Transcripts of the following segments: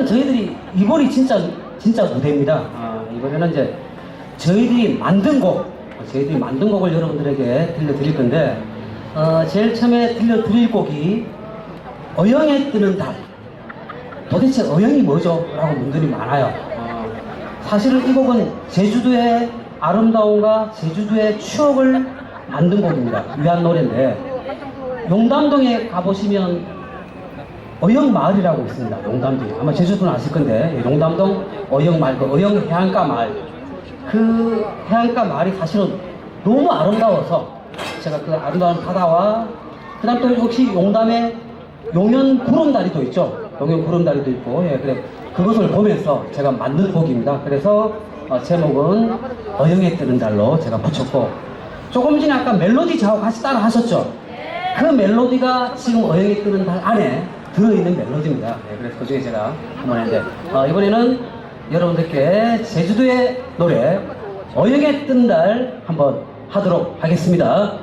이번에는 저희들이 이번이 진짜 진짜 무대입니다. 아, 이번에는 이제 저희들이 만든 곡, 저희들이 만든 곡을 여러분들에게 들려드릴 건데 어, 제일 처음에 들려드릴 곡이 어영에 뜨는 달. 도대체 어영이 뭐죠? 라고 분들이 많아요. 어, 사실은 이 곡은 제주도의 아름다움과 제주도의 추억을 만든 곡입니다. 위한 노래인데 용담동에 가보시면 어영 마을이라고 있습니다. 용담동에 아마 제주도는 아실 건데 예, 용담동 어영 마을, 그 어영 해안가 마을 그 해안가 마을이 사실은 너무 아름다워서 제가 그 아름다운 바다와 그 다음 또 혹시 용담에 용연 구름다리도 있죠. 용연 구름다리도 있고 예, 그래 그것을 보면서 제가 만든 곡입니다. 그래서 어, 제목은 어영에 뜨는 달로 제가 붙였고 조금 전에 아까 멜로디 저하고 같이 따라 하셨죠. 그 멜로디가 지금 어영에 뜨는 달 안에 들어있는 멜로디입니다. 예, 그래서 그 중에 제가 한번 했는데 어, 이번에는 여러분들께 제주도의 노래 어영에 뜬달 한번 하도록 하겠습니다.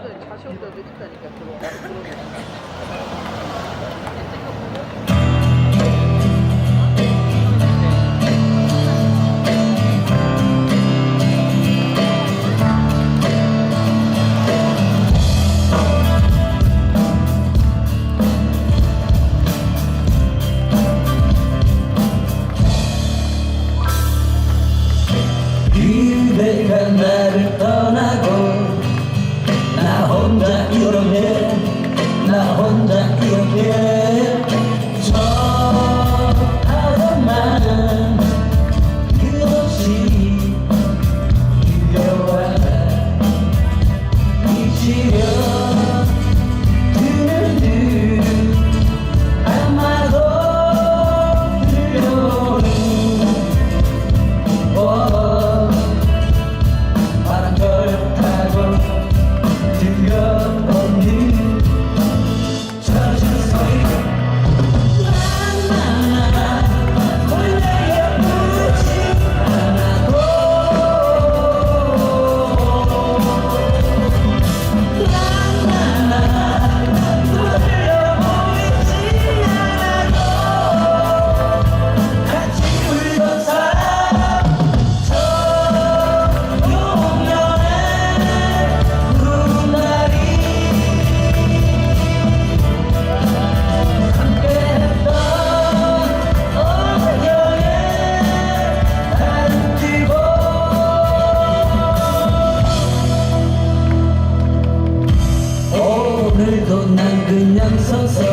오늘도 난 그냥 서서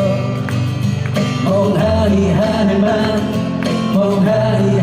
멍하니 하늘만 멍하니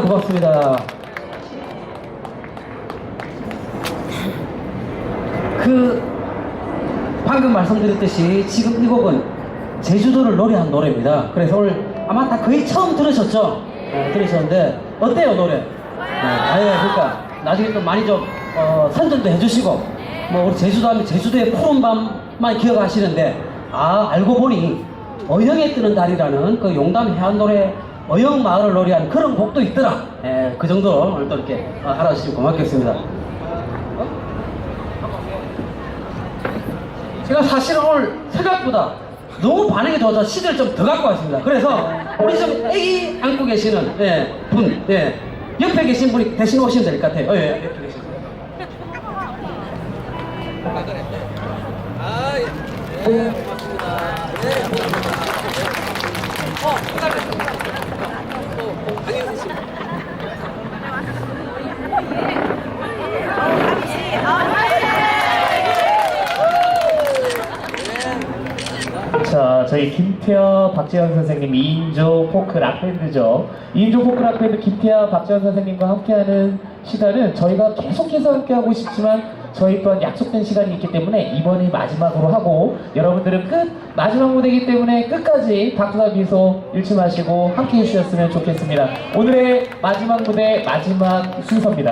네, 아 고맙습니다. 그 방금 말씀드렸듯이 지금 이 곡은 제주도를 노래한 노래입니다. 그래서 오늘 아마 다 거의 처음 들으셨죠? 네, 들으셨는데 어때요 노래? 네, 아예 그러니까 나중에 또 많이 좀 어, 선전도 해주시고 뭐 우리 제주도 하면 제주도의 푸른 밤만 기억하시는데 아 알고 보니 어영에 뜨는 달이라는 그 용담 해안 노래 어영 마을을 노래한 그런 곡도 있더라. 예, 그 정도로 오늘 또 이렇게 어, 알아주시면 고맙겠습니다. 제가 사실은 오늘 생각보다 너무 반응이 좋아서 시대를 좀더 갖고 왔습니다. 그래서 우리 좀 애기 안고 계시는 예, 분, 예, 옆에 계신 분이 대신 오시면 될 것 같아요. 예, 예, 옆에 계신 분. 자, 저희 김태현, 박재현 선생님 2인조 포크 락밴드죠. 2인조 포크 락밴드 김태현, 박재현 선생님과 함께하는 시간은 저희가 계속해서 함께하고 싶지만 저희 또한 약속된 시간이 있기 때문에 이번이 마지막으로 하고 여러분들은 끝 마지막 무대이기 때문에 끝까지 박수와 미소 잃지 마시고 함께 해 주셨으면 좋겠습니다. 오늘의 마지막 무대 마지막 순서입니다.